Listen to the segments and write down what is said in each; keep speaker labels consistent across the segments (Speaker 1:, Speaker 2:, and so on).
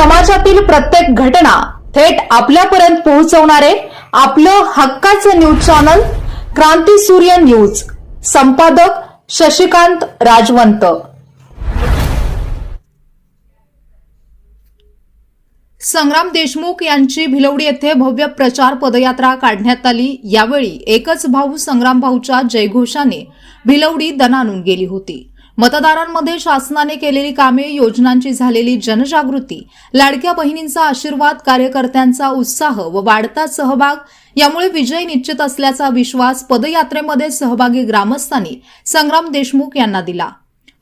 Speaker 1: समाजातील प्रत्येक घटना थेट आपल्यापर्यंत पोहोचवणारे आपलं हक्काचं न्यूज चॅनल क्रांती सूर्य न्यूज. संपादक शशिकांत राजवंत. संग्राम देशमुख यांची भिलवडी येथे भव्य प्रचार पदयात्रा काढण्यात आली. यावेळी एकच भाऊ संग्राम भाऊच्या जयघोषाने भिलवडी दणानून गेली होती. मतदारांमध्ये शासनाने केलेली कामे योजनांची झालेली जनजागृती लाडक्या बहिणींचा आशीर्वाद कार्यकर्त्यांचा उत्साह व वाढता सहभाग यामुळे विजय निश्चित असल्याचा विश्वास पदयात्रेमध्ये सहभागी ग्रामस्थांनी संग्राम देशमुख यांना दिला.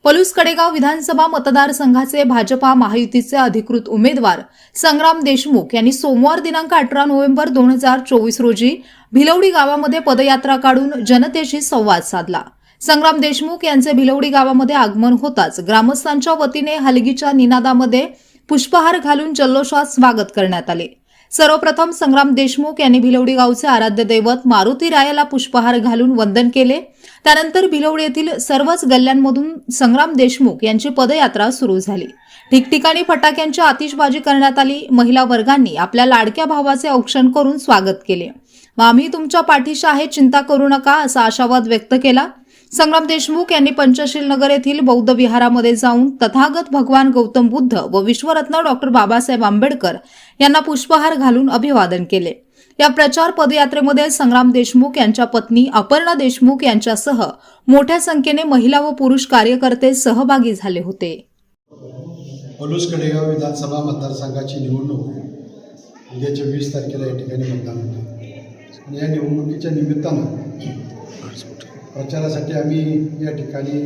Speaker 1: पलूस कडेगाव विधानसभा मतदारसंघाचे भाजपा महायुतीचे अधिकृत उमेदवार संग्राम देशमुख यांनी सोमवार दिनांक अठरा नोव्हेंबर दोन हजार चोवीस रोजी भिलवडी गावामध्ये पदयात्रा काढून जनतेशी संवाद साधला. संग्राम देशमुख यांचे भिलवडी गावामध्ये आगमन होताच ग्रामस्थांच्या वतीने हलगीच्या निनादामध्ये पुष्पहार घालून जल्लोषात स्वागत करण्यात आले. सर्वप्रथम संग्राम देशमुख यांनी भिलवडी गावचे आराध्य दैवत मारुती रायाला पुष्पहार घालून वंदन केले. त्यानंतर भिलवडी येथील सर्वच गल्ल्यांमधून संग्राम देशमुख यांची पदयात्रा सुरू झाली. ठिकठिकाणी फटाक्यांची आतिषबाजी करण्यात आली. महिला वर्गांनी आपल्या लाडक्या भावाचे औक्षण करून स्वागत केले. आम्ही तुमच्या पाठीशी आहे चिंता करू नका असा आशावाद व्यक्त केला. संग्राम देशमुख यांनी पंचशील नगर येथील बौद्ध विहारामध्ये जाऊन तथागत भगवान गौतम बुद्ध व विश्वरत्न डॉक्टर बाबासाहेब आंबेडकर यांना पुष्पहार घालून अभिवादन केले. या प्रचार पदयात्रेमध्ये संग्राम देशमुख यांच्या पत्नी अपर्णा देशमुख यांच्यासह मोठ्या संख्येने महिला व पुरुष कार्यकर्ते सहभागी झाले होते.
Speaker 2: पलूस कडेगाव विधानसभा मतदारसंघाची निवडणूक उद्याच्या वीस तारखेला या ठिकाणी मतदान होते. आणि या निवडणुकीच्या निमित्तानं प्रचारासाठी आम्ही या ठिकाणी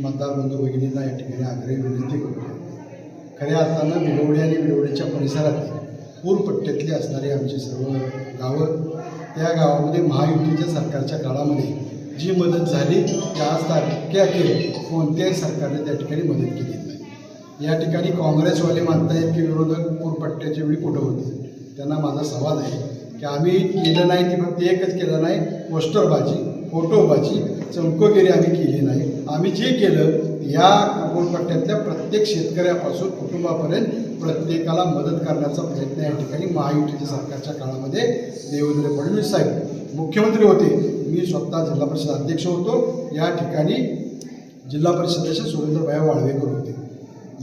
Speaker 2: मतदार बंधू भगिनींना या ठिकाणी आग्रही विनंती करतो. खऱ्या अर्थानं बिलवडी आणि बिलवडीच्या परिसरात पूरपट्ट्यातली असणारी आमची सर्व गावं त्या गावामध्ये महायुतीच्या सरकारच्या काळामध्ये जी मदत झाली त्या आज तारखेअखेर कोणत्याही सरकारने त्या ठिकाणी मदत केली नाही. या ठिकाणी काँग्रेसवाले मानतायत की विरोधक पूरपट्ट्याच्या वेळी कुठं होते? त्यांना माझा सवाल आहे. की आम्ही केलं नाही ती फक्त एकच केलं नाही पोस्टरबाजी फोटोबाजी चौकोगिरी आम्ही केली नाही. आम्ही जे केलं या पूरपट्ट्यातल्या प्रत्येक शेतकऱ्यापासून कुटुंबापर्यंत प्रत्येकाला मदत करण्याचा प्रयत्न या ठिकाणी महायुतीच्या सरकारच्या काळामध्ये देवेंद्र फडणवीस साहेब मुख्यमंत्री होते. मी स्वतः जिल्हा परिषद अध्यक्ष होतो. या ठिकाणी जिल्हा परिषदेचे सुरेंद्रभाई वाळवेकर होते.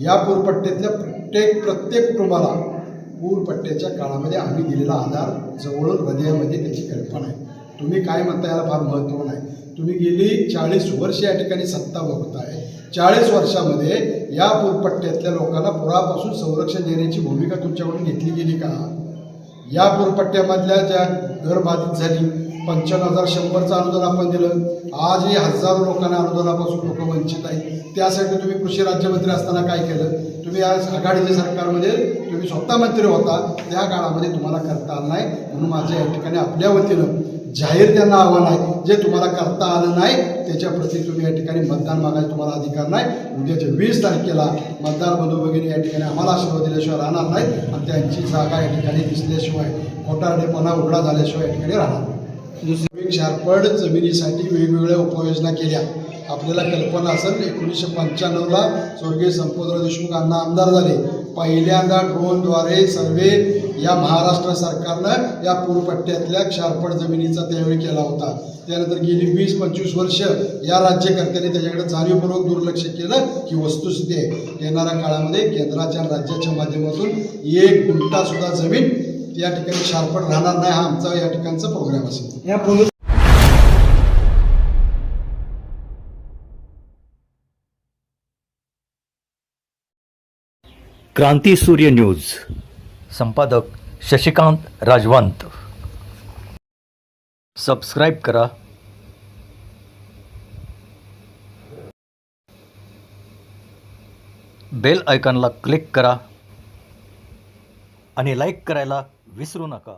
Speaker 2: या पूरपट्ट्यातल्या प्रत्येक प्रत्येक कुटुंबाला पूरपट्ट्याच्या काळामध्ये आम्ही दिलेला आधार जवळून हृदयामध्ये त्याची कल्पना आहे. तुम्ही काय म्हणता याला फार महत्त्व नाही. तुम्ही गेली चाळीस वर्ष या ठिकाणी सत्ता बघताय. चाळीस वर्षामध्ये या पूरपट्ट्यातल्या लोकांना पुरापासून संरक्षण देण्याची भूमिका तुमच्याकडून घेतली गेली का? या पूरपट्ट्यामधल्या ज्या घरबाधित झाली पंच्याण्णव हजार शंभरचं अनुदान आपण दिलं. आजही हजारो लोकांना अनुदानापासून लोक वंचित आहेत. त्यासाठी तुम्ही कृषी राज्यमंत्री असताना काय केलं? तुम्ही आज आघाडीच्या सरकारमध्ये तुम्ही स्वतः मंत्री होता. त्या काळामध्ये तुम्हाला करता आलं नाही. म्हणून माझ्या या ठिकाणी आपल्या वतीनं जाहीर त्यांना आव्हान आहे. जे तुम्हाला करता आलं नाही त्याच्याप्रती तुम्ही या ठिकाणी मतदान मागायला तुम्हाला अधिकार नाही. उद्याच्या वीस तारखेला मतदार बंधू भगिनी या ठिकाणी आम्हाला आशीर्वाद दिल्याशिवाय राहणार नाहीत. आणि त्यांची जागा या ठिकाणी दिसल्याशिवाय खोटारडेपणा उघडा झाल्याशिवाय या ठिकाणी राहणार दुसरी शारपड जमिनीसाठी वेगवेगळ्या उपाययोजना केल्या. आपल्याला कल्पना असेल एकोणीसशे पंच्याण्णवला स्वर्गीय संपतराव देशमुख अण्णा आमदार झाले. पहिल्यांदा ड्रोनद्वारे सर्वे या महाराष्ट्र सरकारनं या पूरपट्ट्यातल्या क्षारपड जमिनीचा त्यावेळी केला होता. त्यानंतर गेली वीस पंचवीस वर्ष या राज्यकर्त्यांनी त्याच्याकडे जाणीवपूर्वक दुर्लक्ष केलं की वस्तुस्थिती आहे. येणाऱ्या काळामध्ये केंद्राच्या राज्याच्या माध्यमातून एक गुंटासुद्धा जमीन या ठिकाणी क्षारपड राहणार नाही हा आमचा या ठिकाणचा प्रोग्राम असेल.
Speaker 3: या पोलीस
Speaker 4: क्रांती सूर्य न्यूज. संपादक शशिकांत राजवंत. सबस्क्राईब करा. बेल आयकॉनला क्लिक करा. आणि लाईक करायला विसरू नका